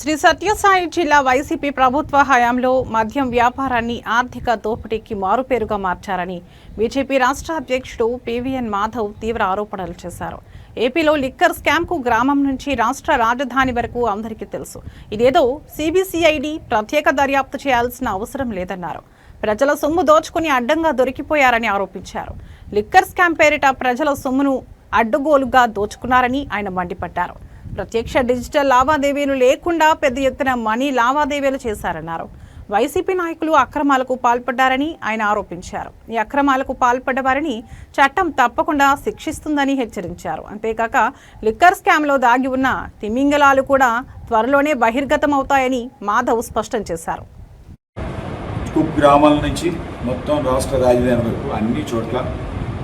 శ్రీ సత్యసాయి జిల్లా వైసీపీ ప్రభుత్వ హయాంలో మద్యం వ్యాపారాన్ని ఆర్థిక దోపిడీకి మారుపేరుగా మార్చారని బీజేపీ రాష్ట్ర అధ్యక్షుడు పివిఎన్ మాధవ్ తీవ్ర ఆరోపణలు చేశారు. ఏపీలో లిక్కర్ స్కామ్కు గ్రామం నుంచి రాష్ట్ర రాజధాని వరకు అందరికీ తెలుసు. ఇదేదో సిబిసిఐడి ప్రత్యేక దర్యాప్తు చేయాల్సిన అవసరం లేదన్నారు. ప్రజల సొమ్ము దోచుకుని అడ్డంగా దొరికిపోయారని ఆరోపించారు. లిక్కర్ స్కామ్ పేరిట ప్రజల సొమ్మును అడ్డుగోలుగా దోచుకున్నారని ఆయన మండిపడ్డారు. ప్రత్యక్ష డిజిటల్ లావాదేవీలు లేకుండా పెద్ద ఎత్తున మనీ లావాదేవీలు చేశారన్నారు. వైసీపీ నాయకులు అక్రమాలకు పాల్పడ్డారని ఆయన ఆరోపించారు. ఈ అక్రమాలకు పాల్పడ్డ వారిని చట్టం తప్పకుండా శిక్షిస్తుందని హెచ్చరించారు. అంతేకాక లిక్కర్ స్కామ్లో దాగి ఉన్న తిమింగలాలు కూడా త్వరలోనే బహిర్గతం అవుతాయని మాధవ్ స్పష్టం చేశారు. గ్రామాల నుంచి మొత్తం రాష్ట్ర రాజధాని వరకు అన్ని చోట్ల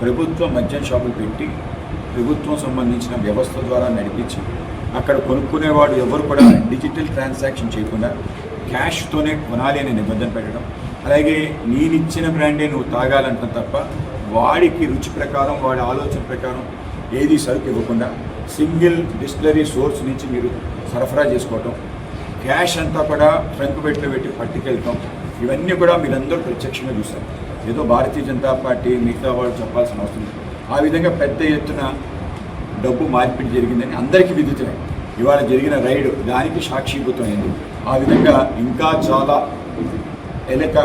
ప్రభుత్వం మద్యం షాపులు పెట్టి ప్రభుత్వం సంబంధించిన వ్యవస్థ ద్వారా నడిపించి అక్కడ కొనుక్కునేవాడు ఎవరు కూడా డిజిటల్ ట్రాన్సాక్షన్ చేయకుండా క్యాష్తోనే కొనాలి అనే నిబంధన పెట్టడం. అలాగే నేనిచ్చిన బ్రాండే నువ్వు తాగాలంటాం తప్ప వాడికి రుచి ప్రకారం వాడి ఆలోచన ప్రకారం ఏది సరుకు ఇవ్వకుండా సింగిల్ డిస్టిలరీ సోర్స్ నుంచి మీరు సరఫరా చేసుకోవటం. క్యాష్ అంతా కూడా ట్రంక్ పెట్టిలో పెట్టి పట్టుకెళ్తాం ఇవన్నీ కూడా మీరందరూ ప్రత్యక్షంగా చూశారు. ఏదో భారతీయ జనతా పార్టీ మిగతా వాళ్ళు చెప్పాల్సిన అవసరం ఆ విధంగా పెద్ద ఎత్తున డబ్బు మార్పిడి జరిగిందని అందరికీ విదితమే ఇవాళ జరిగిన రైడ్ దానికి సాక్షిభూతమైంది ఆ విధంగా ఇంకా చాలా ఎలక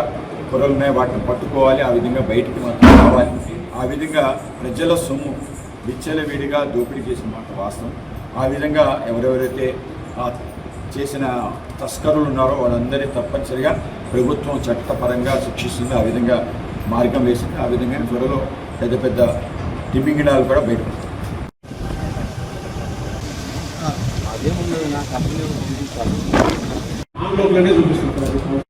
పొరలున్నాయి వాటిని పట్టుకోవాలి. ఆ విధంగా బయటికి మాత్రం రావాలి. ఆ విధంగా ప్రజల సొమ్ము విచ్చలవిడిగా దోపిడీ చేసిన మాట వాస్తవం. ఆ విధంగా ఎవరెవరైతే చేసిన తస్కరులు ఉన్నారో వాళ్ళందరినీ తప్పనిసరిగా ప్రభుత్వం చట్టపరంగా శిక్షిస్తుంది. ఆ విధంగా మార్గం వేసింది. ఆ విధంగా త్వరలో పెద్ద పెద్ద టిమ్మింగిడాలు కూడా బయట నా కంపెనీ చూపించాలి ఆన్లైన్లోనే చూపిస్తుంది